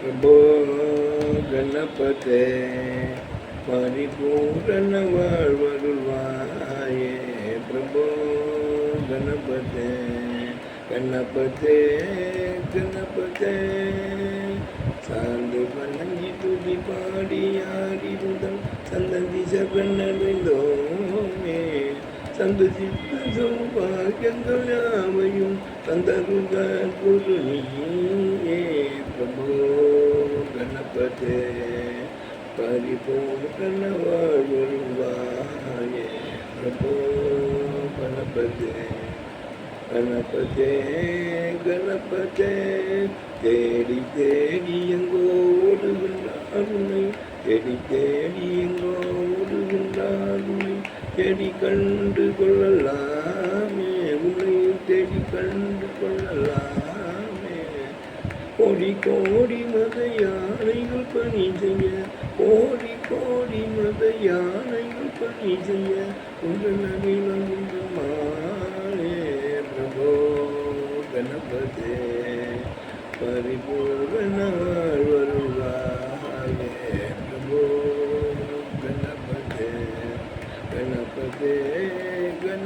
பிரபோ கணபதே பரிபூரண வாழ்வருள்வாயே பிரபோ கணபதே கணபதே கணபதே. சார்ந்து பண்ணி துதி பாடி ஆடி முதல் சந்ததி சகனடைந்தோமே. சந்து சித்த சௌபாகியங்கள் யாவையும் தந்தருக குரு நீயே கணபதே பரிபூர்ண வாழ்வாயே பிரபோ கணபதே கணபதே. கணபதே தேடி தேடி எங்கோ ஓடுகின்ற அருணை தேடி தேடி எங்கோ தேடி கண்டு கொள்ளலாமே. உன்னை தேடி கண்டு கொள்ளலாமே. கோடி கோடி மத யானைகள் பணி செய்ய. கோடி கோடி மத யானைகள் பணி செய்ய. உங்கள் நகிலம் மாலே. பிரபோ கணபதே. பரிபூரண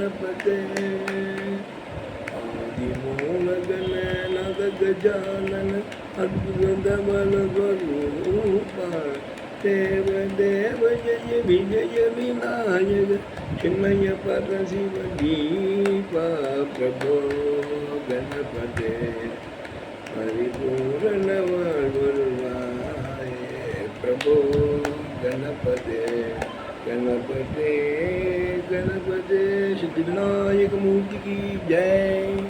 गणपते आदिमोदन नव गजानन अद्भुतबलवरूप देव देव जय विजय विनायक चिन्मय पद शिव दीप प्रभो गणपते परिपूर्ण गणपते गणपते सिद्धिविनायक मूर्ति की जय